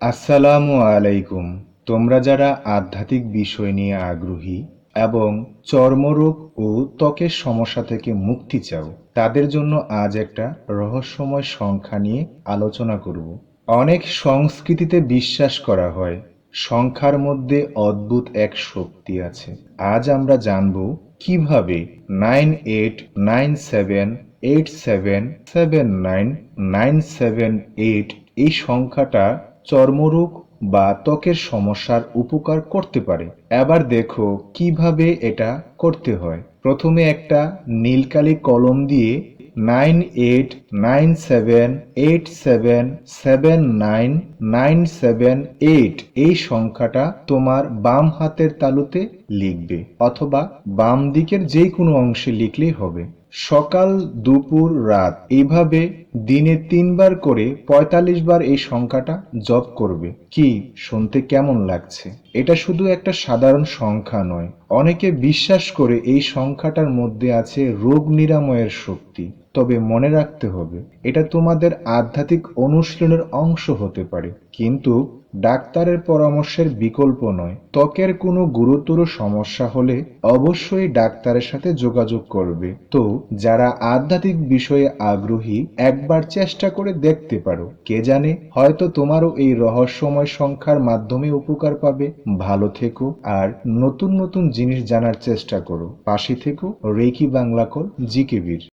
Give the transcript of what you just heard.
আসসালামু আলাইকুম। তোমরা যারা আধ্যাত্মিক বিষয় নিয়ে আগ্রহী এবং চর্মরোগ ও ত্বকের সমস্যা থেকে মুক্তি চাও, তাদের জন্য আজ একটা রহস্যময় সংখ্যা নিয়ে আলোচনা করব। অনেক সংস্কৃতিতে বিশ্বাস করা হয়, সংখ্যার মধ্যে অদ্ভুত এক শক্তি আছে। আজ আমরা জানব কীভাবে nine eight nine seven eight seven seven nine nine seven eight এই সংখ্যাটা চর্মরোগ বা ত্বকের সমস্যার উপকার করতে পারে। এবার দেখো কীভাবে এটা করতে হয়। প্রথমে একটা নীলকালি কলম দিয়ে nine eight, nine seven, eight seven seven nine nine seven, eight এই সংখ্যাটা তোমার বাম হাতের তালুতে লিখবে অথবা বাম দিকের যে কোনো অংশে লিখলেই হবে। সকাল, দুপুর, রাত। এইভাবে দিনে তিনবার করে পঁয়তাল্লিশ বার এই সংখ্যাটা জপ করবে। কি? শুনতে কেমন লাগছে? এটা শুধু একটা সাধারণ সংখ্যা নয়। অনেকে বিশ্বাস করে এই সংখ্যাটার মধ্যে আছে রোগ নিরাময়ের শক্তি। তবে মনে রাখতে হবে, এটা তোমাদের আধ্যাত্মিক অনুশীলনের অংশ হতে পারে। কিন্তু ডাক্তারের পরামর্শের বিকল্প নয়। ত্বকের কোনো গুরুতর সমস্যা হলে অবশ্যই ডাক্তারের সাথে যোগাযোগ করবে। তো যারা আধ্যাত্মিক বিষয়ে আগ্রহী, একবার চেষ্টা করে দেখতে পারো। কে জানে, হয়তো তোমারও এই রহস্যময় সংখ্যার মাধ্যমে উপকার পাবে। ভালো থেকো আর নতুন নতুন জিনিস জানার চেষ্টা করো। পাশে থেকো রেকি বাংলা কল জিকেবির